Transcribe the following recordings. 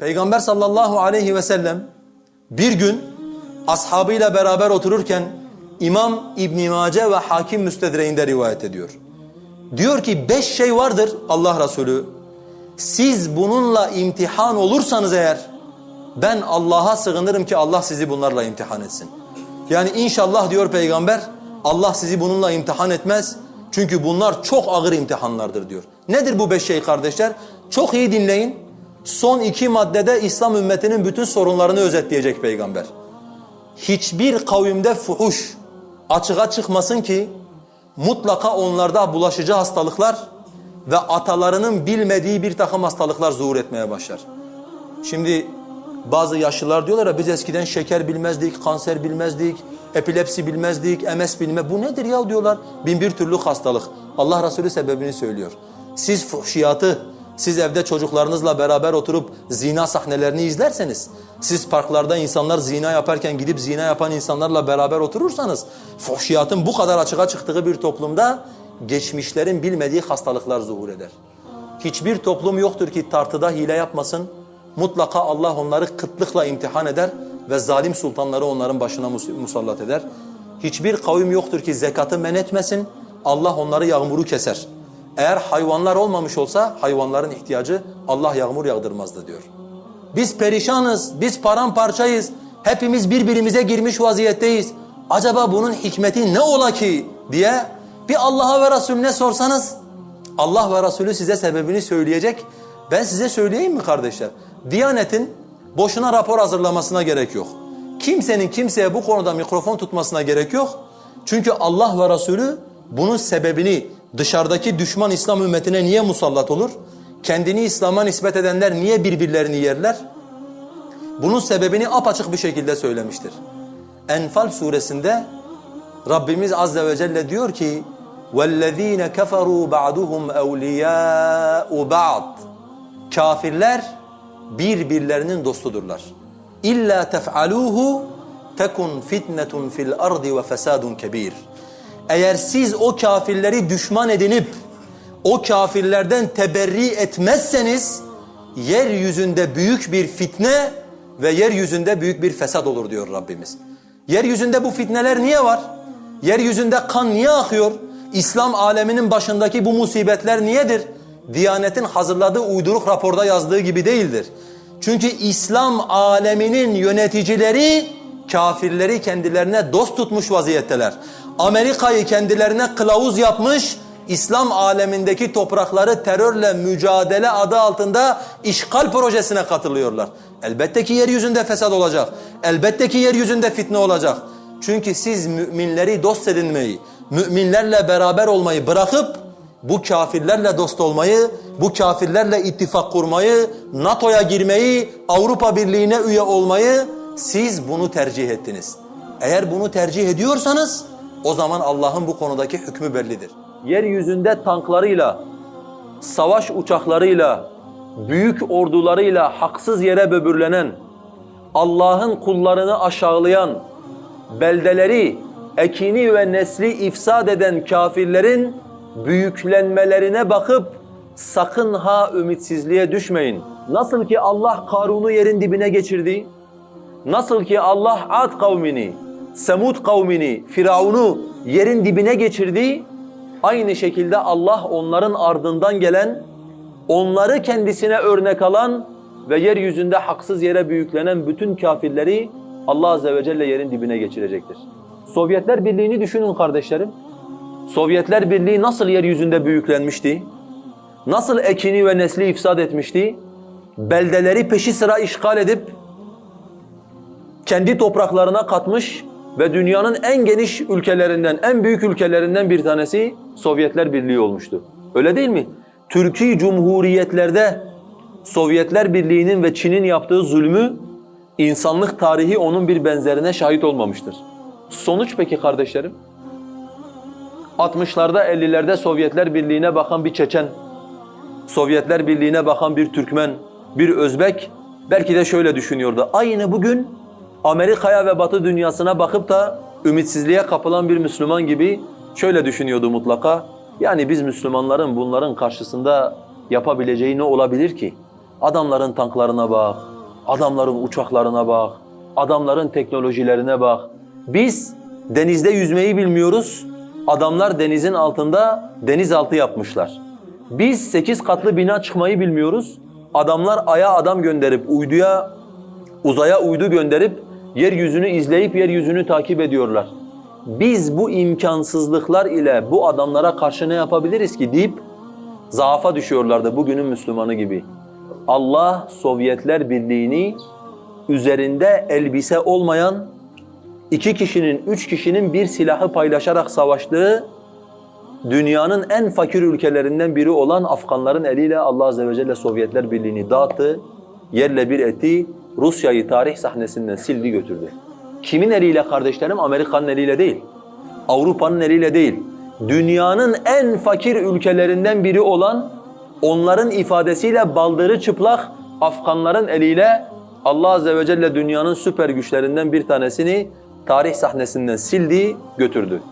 Peygamber sallallahu aleyhi ve sellem bir gün ashabıyla beraber otururken İmam İbn Mace ve Hakim Müstedreğinde rivayet ediyor. Diyor ki beş şey vardır Allah Resulü. Siz bununla imtihan olursanız eğer ben Allah'a sığınırım ki Allah sizi bunlarla imtihan etsin. Yani inşallah diyor peygamber Allah sizi bununla imtihan etmez. Çünkü bunlar çok ağır imtihanlardır diyor. Nedir bu beş şey kardeşler? Çok iyi dinleyin. Son iki maddede İslam ümmetinin bütün sorunlarını özetleyecek peygamber. Hiçbir kavimde fuhuş açığa çıkmasın ki mutlaka onlarda bulaşıcı hastalıklar ve atalarının bilmediği bir takım hastalıklar zuhur etmeye başlar. Şimdi bazı yaşlılar diyorlar ya biz eskiden şeker bilmezdik, kanser bilmezdik, epilepsi bilmezdik, MS bilme. Bu nedir ya diyorlar. Bin bir türlü hastalık. Allah Resulü sebebini söylüyor. Siz fuhşiyatı, siz evde çocuklarınızla beraber oturup zina sahnelerini izlerseniz, siz parklarda insanlar zina yaparken gidip zina yapan insanlarla beraber oturursanız, fuhşiyatın bu kadar açığa çıktığı bir toplumda geçmişlerin bilmediği hastalıklar zuhur eder. Hiçbir toplum yoktur ki tartıda hile yapmasın. Mutlaka Allah onları kıtlıkla imtihan eder ve zalim sultanları onların başına mus- musallat eder. Hiçbir kavim yoktur ki zekatı men etmesin. Allah onları yağmuru keser. Eğer hayvanlar olmamış olsa hayvanların ihtiyacı Allah yağmur yağdırmazdı diyor. Biz perişanız, biz paramparçayız. Hepimiz birbirimize girmiş vaziyetteyiz. Acaba bunun hikmeti ne ola ki diye bir Allah'a ve Resulüne sorsanız Allah ve Resulü size sebebini söyleyecek. Ben size söyleyeyim mi kardeşler? Diyanetin boşuna rapor hazırlamasına gerek yok. Kimsenin kimseye bu konuda mikrofon tutmasına gerek yok. Çünkü Allah ve Resulü bunun sebebini dışarıdaki düşman İslam ümmetine niye musallat olur? Kendini İslam'a nispet edenler niye birbirlerini yerler? Bunun sebebini apaçık bir şekilde söylemiştir. Enfal suresinde Rabbimiz Azze ve Celle diyor ki وَالَّذ۪ينَ كَفَرُوا بَعْدُهُمْ اَوْلِيَاءُ بَعْض Kafirler birbirlerinin dostudurlar. İlla tef'aluhu tekun fitnetun fil ardi ve fesadun kebir. Eğer siz o kafirleri düşman edinip o kafirlerden teberri etmezseniz yeryüzünde büyük bir fitne ve yeryüzünde büyük bir fesat olur diyor Rabbimiz. Yeryüzünde bu fitneler niye var? Yeryüzünde kan niye akıyor? İslam aleminin başındaki bu musibetler niyedir? Diyanetin hazırladığı uyduruk raporda yazdığı gibi değildir. Çünkü İslam aleminin yöneticileri kafirleri kendilerine dost tutmuş vaziyetteler. Amerika'yı kendilerine kılavuz yapmış, İslam alemindeki toprakları terörle mücadele adı altında işgal projesine katılıyorlar. Elbette ki yeryüzünde fesat olacak. Elbette ki yeryüzünde fitne olacak. Çünkü siz müminleri dost edinmeyi, müminlerle beraber olmayı bırakıp bu kafirlerle dost olmayı, bu kafirlerle ittifak kurmayı, NATO'ya girmeyi, Avrupa Birliği'ne üye olmayı siz bunu tercih ettiniz. Eğer bunu tercih ediyorsanız o zaman Allah'ın bu konudaki hükmü bellidir. Yeryüzünde tanklarıyla, savaş uçaklarıyla, büyük ordularıyla haksız yere böbürlenen, Allah'ın kullarını aşağılayan, beldeleri, ekini ve nesli ifsad eden kafirlerin büyüklenmelerine bakıp sakın ha ümitsizliğe düşmeyin. Nasıl ki Allah Karun'u yerin dibine geçirdi, nasıl ki Allah Ad kavmini, Semud kavmini, Firavun'u yerin dibine geçirdi, aynı şekilde Allah onların ardından gelen, onları kendisine örnek alan ve yeryüzünde haksız yere büyüklenen bütün kafirleri Allah Azze ve Celle yerin dibine geçirecektir. Sovyetler Birliği'ni düşünün kardeşlerim. Sovyetler Birliği nasıl yeryüzünde büyüklenmişti? Nasıl ekini ve nesli ifsad etmişti? Beldeleri peşi sıra işgal edip kendi topraklarına katmış ve dünyanın en geniş ülkelerinden, en büyük ülkelerinden bir tanesi Sovyetler Birliği olmuştu. Öyle değil mi? Türkiye Cumhuriyetlerde Sovyetler Birliği'nin ve Çin'in yaptığı zulmü insanlık tarihi onun bir benzerine şahit olmamıştır. Sonuç peki kardeşlerim? 60'larda 50'lerde Sovyetler Birliği'ne bakan bir Çeçen, Sovyetler Birliği'ne bakan bir Türkmen, bir Özbek belki de şöyle düşünüyordu. Aynı bugün Amerika'ya ve Batı dünyasına bakıp da ümitsizliğe kapılan bir Müslüman gibi şöyle düşünüyordu mutlaka. Yani biz Müslümanların bunların karşısında yapabileceği ne olabilir ki? Adamların tanklarına bak, Adamların uçaklarına bak, adamların teknolojilerine bak. Biz denizde yüzmeyi bilmiyoruz. Adamlar denizin altında denizaltı yapmışlar. Biz sekiz katlı bina çıkmayı bilmiyoruz. Adamlar aya adam gönderip uyduya, uzaya uydu gönderip yeryüzünü izleyip yeryüzünü takip ediyorlar. Biz bu imkansızlıklar ile bu adamlara karşı ne yapabiliriz ki deyip zaafa düşüyorlardı bugünün Müslümanı gibi. Allah Sovyetler Birliği'ni üzerinde elbise olmayan iki kişinin, üç kişinin bir silahı paylaşarak savaştığı dünyanın en fakir ülkelerinden biri olan Afganların eliyle Allah Azze ve Celle Sovyetler Birliği'ni dağıttı, yerle bir etti, Rusya'yı tarih sahnesinden sildi götürdü. Kimin eliyle kardeşlerim? Amerika'nın eliyle değil. Avrupa'nın eliyle değil. Dünyanın en fakir ülkelerinden biri olan onların ifadesiyle baldırı çıplak Afganların eliyle Allah Azze ve Celle dünyanın süper güçlerinden bir tanesini tarih sahnesinden sildi, götürdü.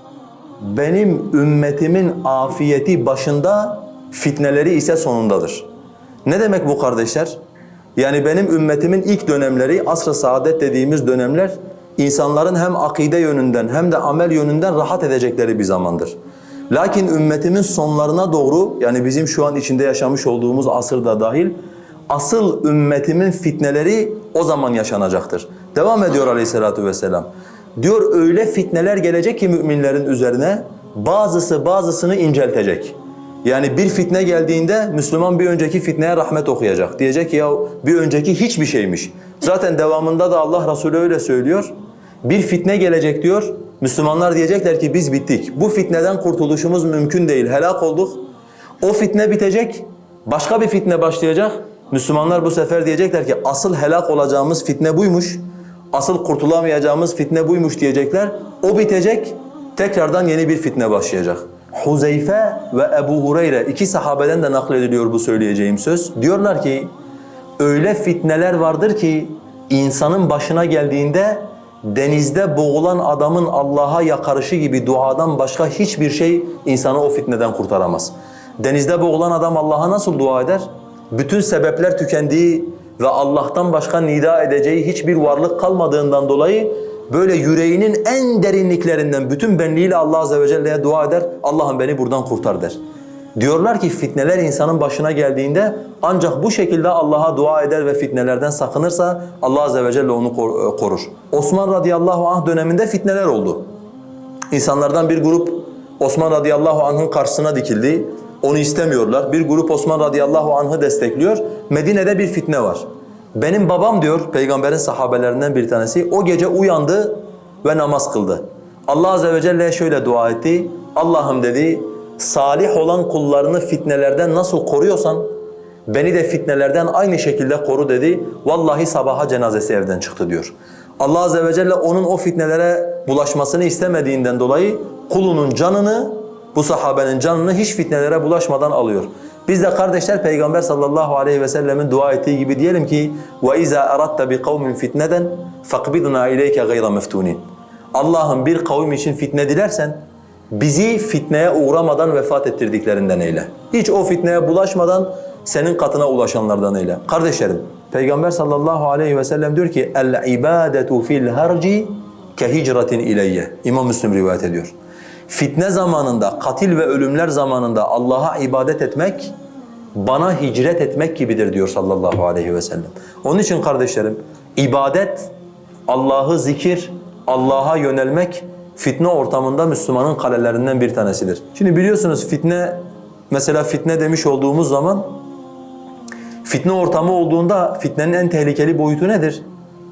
Benim ümmetimin afiyeti başında, fitneleri ise sonundadır. Ne demek bu kardeşler? Yani benim ümmetimin ilk dönemleri, asr-ı saadet dediğimiz dönemler, insanların hem akide yönünden hem de amel yönünden rahat edecekleri bir zamandır. Lakin ümmetimin sonlarına doğru, yani bizim şu an içinde yaşamış olduğumuz asırda dahil, asıl ümmetimin fitneleri o zaman yaşanacaktır. Devam ediyor aleyhissalatu vesselam. Diyor öyle fitneler gelecek ki müminlerin üzerine bazısı bazısını inceltecek. Yani bir fitne geldiğinde Müslüman bir önceki fitneye rahmet okuyacak. Diyecek ki ya bir önceki hiçbir şeymiş. Zaten devamında da Allah Resulü öyle söylüyor. Bir fitne gelecek diyor. Müslümanlar diyecekler ki biz bittik. Bu fitneden kurtuluşumuz mümkün değil. Helak olduk. O fitne bitecek. Başka bir fitne başlayacak. Müslümanlar bu sefer diyecekler ki asıl helak olacağımız fitne buymuş. Asıl kurtulamayacağımız fitne buymuş diyecekler. O bitecek. Tekrardan yeni bir fitne başlayacak. Huzeyfe ve Ebu Hureyre iki sahabeden de naklediliyor bu söyleyeceğim söz. Diyorlar ki öyle fitneler vardır ki insanın başına geldiğinde denizde boğulan adamın Allah'a yakarışı gibi duadan başka hiçbir şey insanı o fitneden kurtaramaz. Denizde boğulan adam Allah'a nasıl dua eder? Bütün sebepler tükendiği ve Allah'tan başka nida edeceği hiçbir varlık kalmadığından dolayı böyle yüreğinin en derinliklerinden bütün benliğiyle Allah Azze ve Celle'ye dua eder. Allah'ım beni buradan kurtar der. Diyorlar ki fitneler insanın başına geldiğinde ancak bu şekilde Allah'a dua eder ve fitnelerden sakınırsa Allah Azze ve Celle onu kor- korur. Osman radıyallahu anh döneminde fitneler oldu. İnsanlardan bir grup Osman radıyallahu anh'ın karşısına dikildi. Onu istemiyorlar. Bir grup Osman radıyallahu anh'ı destekliyor. Medine'de bir fitne var. Benim babam diyor, peygamberin sahabelerinden bir tanesi, o gece uyandı ve namaz kıldı. Allah azze ve celle'ye şöyle dua etti. Allah'ım dedi, salih olan kullarını fitnelerden nasıl koruyorsan, beni de fitnelerden aynı şekilde koru dedi. Vallahi sabaha cenazesi evden çıktı diyor. Allah azze ve celle onun o fitnelere bulaşmasını istemediğinden dolayı kulunun canını, bu sahabenin canını hiç fitnelere bulaşmadan alıyor. Biz de kardeşler Peygamber sallallahu aleyhi ve sellemin dua ettiği gibi diyelim ki وَاِذَا اَرَدْتَ بِقَوْمٍ فِتْنَةً فَقْبِضْنَا اِلَيْكَ غَيْرَ مَفْتُونٍ Allah'ım bir kavim için fitne dilersen bizi fitneye uğramadan vefat ettirdiklerinden eyle. Hiç o fitneye bulaşmadan senin katına ulaşanlardan eyle. Kardeşlerim Peygamber sallallahu aleyhi ve sellem diyor ki el-ibadetu fil harci kehicratin ileyye. İmam Müslim rivayet ediyor. Fitne zamanında, katil ve ölümler zamanında Allah'a ibadet etmek bana hicret etmek gibidir diyor sallallahu aleyhi ve sellem. Onun için kardeşlerim ibadet, Allah'ı zikir, Allah'a yönelmek fitne ortamında Müslümanın kalelerinden bir tanesidir. Şimdi biliyorsunuz fitne mesela fitne demiş olduğumuz zaman fitne ortamı olduğunda fitnenin en tehlikeli boyutu nedir?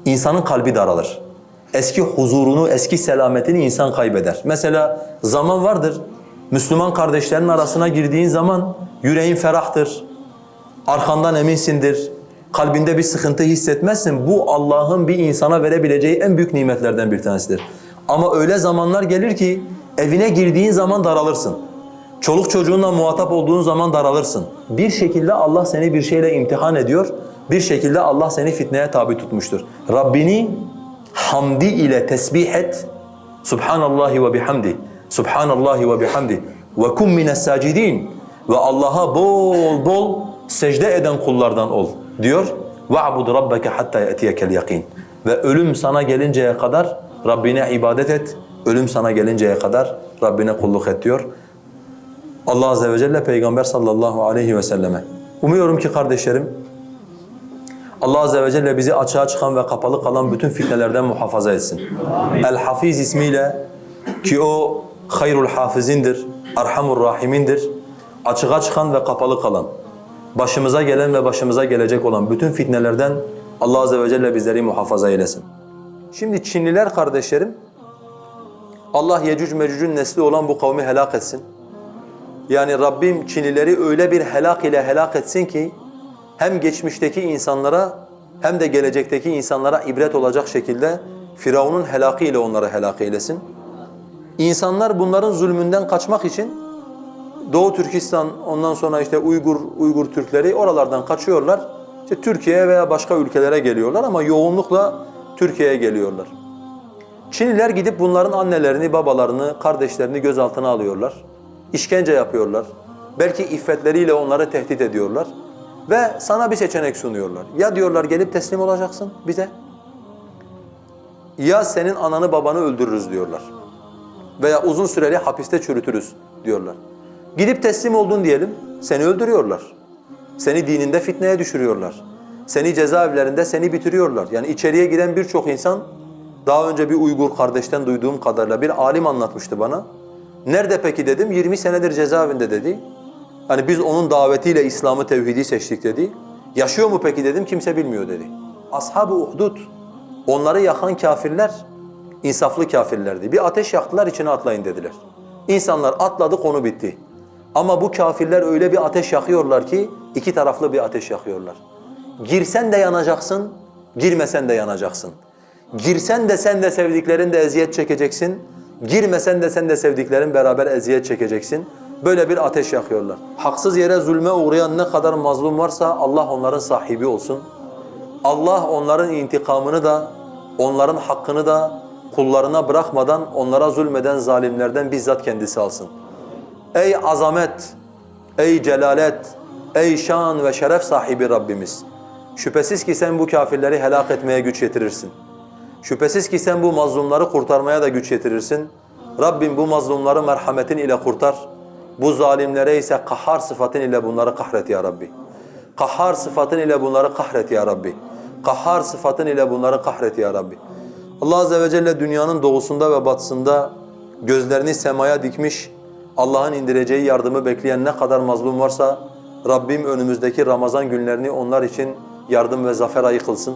İnsanın kalbi daralır. Eski huzurunu, eski selametini insan kaybeder. Mesela zaman vardır. Müslüman kardeşlerin arasına girdiğin zaman yüreğin ferahtır. Arkandan eminsindir. Kalbinde bir sıkıntı hissetmezsin. Bu Allah'ın bir insana verebileceği en büyük nimetlerden bir tanesidir. Ama öyle zamanlar gelir ki evine girdiğin zaman daralırsın. Çoluk çocuğunla muhatap olduğun zaman daralırsın. Bir şekilde Allah seni bir şeyle imtihan ediyor. Bir şekilde Allah seni fitneye tabi tutmuştur. Rabbini hamdi ile tesbih et. Subhanallahi ve bihamdi. Subhanallahi ve bihamdi. Ve kum mines sacidin. Ve Allah'a bol bol secde eden kullardan ol diyor. Ve'bud rabbeke hatta yetiyekel yakin. Ve ölüm sana gelinceye kadar Rabbine ibadet et. Ölüm sana gelinceye kadar Rabbine kulluk et diyor. Allah Azze ve Celle Peygamber sallallahu aleyhi ve selleme. Umuyorum ki kardeşlerim Allah Azze ve Celle bizi açığa çıkan ve kapalı kalan bütün fitnelerden muhafaza etsin. El-Hafiz ismiyle ki o hayrul hafizindir, erhamur rahimindir. Açığa çıkan ve kapalı kalan, başımıza gelen ve başımıza gelecek olan bütün fitnelerden Allah Azze ve Celle bizleri muhafaza eylesin. Şimdi Çinliler kardeşlerim, Allah Yecüc Mecüc'ün nesli olan bu kavmi helak etsin. Yani Rabbim Çinlileri öyle bir helak ile helak etsin ki hem geçmişteki insanlara hem de gelecekteki insanlara ibret olacak şekilde Firavun'un helakı ile onları helak eylesin. İnsanlar bunların zulmünden kaçmak için Doğu Türkistan ondan sonra işte Uygur Uygur Türkleri oralardan kaçıyorlar. İşte Türkiye'ye veya başka ülkelere geliyorlar ama yoğunlukla Türkiye'ye geliyorlar. Çinliler gidip bunların annelerini, babalarını, kardeşlerini gözaltına alıyorlar. İşkence yapıyorlar. Belki iffetleriyle onları tehdit ediyorlar. Ve sana bir seçenek sunuyorlar. Ya diyorlar gelip teslim olacaksın bize. Ya senin ananı babanı öldürürüz diyorlar. Veya uzun süreli hapiste çürütürüz diyorlar. Gidip teslim oldun diyelim, seni öldürüyorlar. Seni dininde fitneye düşürüyorlar. Seni cezaevlerinde seni bitiriyorlar. Yani içeriye giren birçok insan daha önce bir Uygur kardeşten duyduğum kadarıyla bir alim anlatmıştı bana. Nerede peki dedim, 20 senedir cezaevinde dedi. Hani biz onun davetiyle İslam'ı, tevhidi seçtik dedi. Yaşıyor mu peki dedim, kimse bilmiyor dedi. Ashab-ı Uhdud, onları yakan kafirler, insaflı kafirlerdi. Bir ateş yaktılar, içine atlayın dediler. İnsanlar atladı, konu bitti. Ama bu kafirler öyle bir ateş yakıyorlar ki, iki taraflı bir ateş yakıyorlar. Girsen de yanacaksın, girmesen de yanacaksın. Girsen de sen de sevdiklerin de eziyet çekeceksin. Girmesen de sen de sevdiklerin beraber eziyet çekeceksin. Böyle bir ateş yakıyorlar. Haksız yere zulme uğrayan ne kadar mazlum varsa Allah onların sahibi olsun. Allah onların intikamını da, onların hakkını da kullarına bırakmadan onlara zulmeden zalimlerden bizzat kendisi alsın. Ey azamet, ey celalet, ey şan ve şeref sahibi Rabbimiz. Şüphesiz ki sen bu kafirleri helak etmeye güç yetirirsin. Şüphesiz ki sen bu mazlumları kurtarmaya da güç yetirirsin. Rabbim bu mazlumları merhametin ile kurtar. Bu zalimlere ise kahhar sıfatın ile bunları kahret ya Rabbi. Kahhar sıfatın ile bunları kahret ya Rabbi. Kahhar sıfatın ile bunları kahret ya Rabbi. Allah Azze ve Celle dünyanın doğusunda ve batısında gözlerini semaya dikmiş, Allah'ın indireceği yardımı bekleyen ne kadar mazlum varsa Rabbim önümüzdeki Ramazan günlerini onlar için yardım ve zafer ayı kılsın.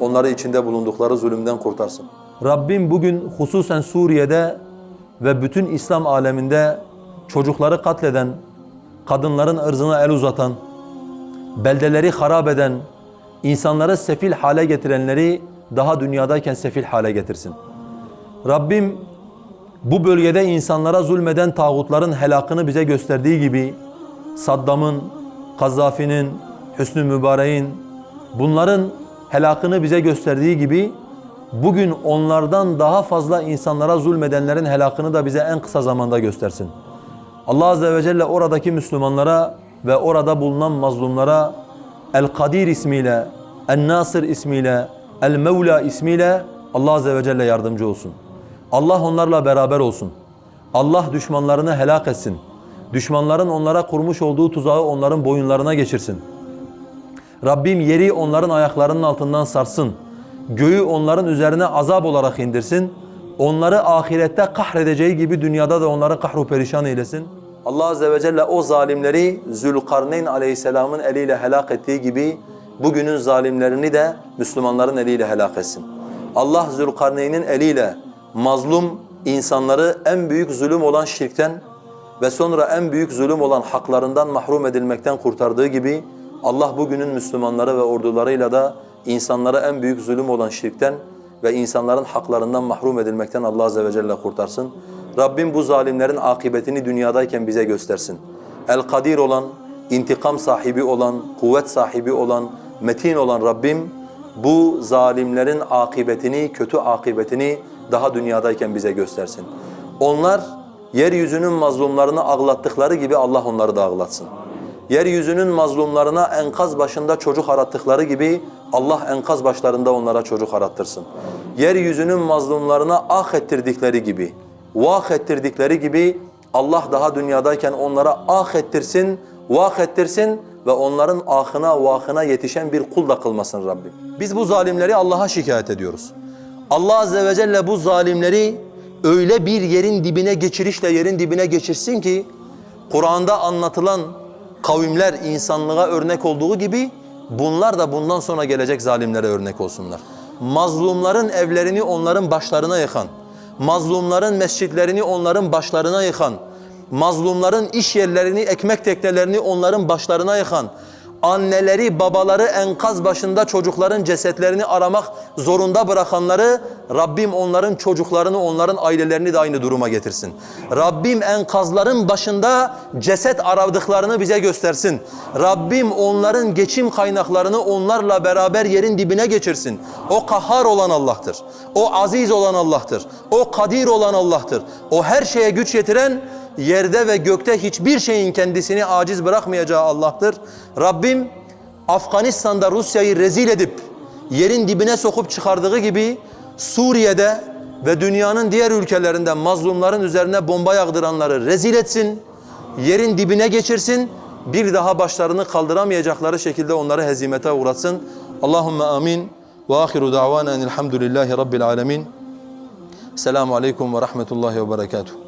Onları içinde bulundukları zulümden kurtarsın. Rabbim bugün hususen Suriye'de ve bütün İslam aleminde çocukları katleden, kadınların ırzına el uzatan, beldeleri harap eden, insanları sefil hale getirenleri daha dünyadayken sefil hale getirsin. Rabbim bu bölgede insanlara zulmeden tağutların helakını bize gösterdiği gibi Saddam'ın, Kazzafi'nin, Hüsnü Mübarek'in bunların helakını bize gösterdiği gibi bugün onlardan daha fazla insanlara zulmedenlerin helakını da bize en kısa zamanda göstersin. Allah Azze ve Celle oradaki Müslümanlara ve orada bulunan mazlumlara El-Kadir ismiyle, El-Nasır ismiyle, El-Mevla ismiyle Allah Azze ve Celle yardımcı olsun. Allah onlarla beraber olsun. Allah düşmanlarını helak etsin. Düşmanların onlara kurmuş olduğu tuzağı onların boyunlarına geçirsin. Rabbim yeri onların ayaklarının altından sarsın. Göğü onların üzerine azap olarak indirsin. Onları ahirette kahredeceği gibi dünyada da onları kahru perişan eylesin. Allah Azze ve Celle o zalimleri Zülkarneyn aleyhisselamın eliyle helak ettiği gibi bugünün zalimlerini de Müslümanların eliyle helak etsin. Allah Zülkarneyn'in eliyle mazlum insanları en büyük zulüm olan şirkten ve sonra en büyük zulüm olan haklarından mahrum edilmekten kurtardığı gibi Allah bugünün Müslümanları ve ordularıyla da insanlara en büyük zulüm olan şirkten ve insanların haklarından mahrum edilmekten Allah Azze ve Celle kurtarsın. Rabbim bu zalimlerin akıbetini dünyadayken bize göstersin. El-Kadir olan, intikam sahibi olan, kuvvet sahibi olan, metin olan Rabbim bu zalimlerin akıbetini, kötü akıbetini daha dünyadayken bize göstersin. Onlar yeryüzünün mazlumlarını ağlattıkları gibi Allah onları da ağlatsın. Yeryüzünün mazlumlarına enkaz başında çocuk arattıkları gibi Allah enkaz başlarında onlara çocuk arattırsın. Yeryüzünün mazlumlarına ah ettirdikleri gibi, vah ettirdikleri gibi Allah daha dünyadayken onlara ah ettirsin, vah ettirsin ve onların ahına vahına yetişen bir kul da kılmasın Rabbim. Biz bu zalimleri Allah'a şikayet ediyoruz. Allah Azze ve Celle bu zalimleri öyle bir yerin dibine geçirişle yerin dibine geçirsin ki Kur'an'da anlatılan kavimler insanlığa örnek olduğu gibi bunlar da bundan sonra gelecek zalimlere örnek olsunlar. Mazlumların evlerini onların başlarına yıkan, mazlumların mescitlerini onların başlarına yıkan, mazlumların iş yerlerini, ekmek teknelerini onların başlarına yıkan, anneleri, babaları enkaz başında çocukların cesetlerini aramak zorunda bırakanları Rabbim onların çocuklarını, onların ailelerini de aynı duruma getirsin. Rabbim enkazların başında ceset aradıklarını bize göstersin. Rabbim onların geçim kaynaklarını onlarla beraber yerin dibine geçirsin. O kahhar olan Allah'tır. O aziz olan Allah'tır. O kadir olan Allah'tır. O her şeye güç yetiren yerde ve gökte hiçbir şeyin kendisini aciz bırakmayacağı Allah'tır. Rabbim Afganistan'da Rusya'yı rezil edip yerin dibine sokup çıkardığı gibi Suriye'de ve dünyanın diğer ülkelerinde mazlumların üzerine bomba yağdıranları rezil etsin, yerin dibine geçirsin, bir daha başlarını kaldıramayacakları şekilde onları hezimete uğratsın. Allahumme amin. Ve ahiru da'vana enilhamdülillahi rabbil alemin. Selamun aleyküm ve rahmetullahi ve berekatuhu.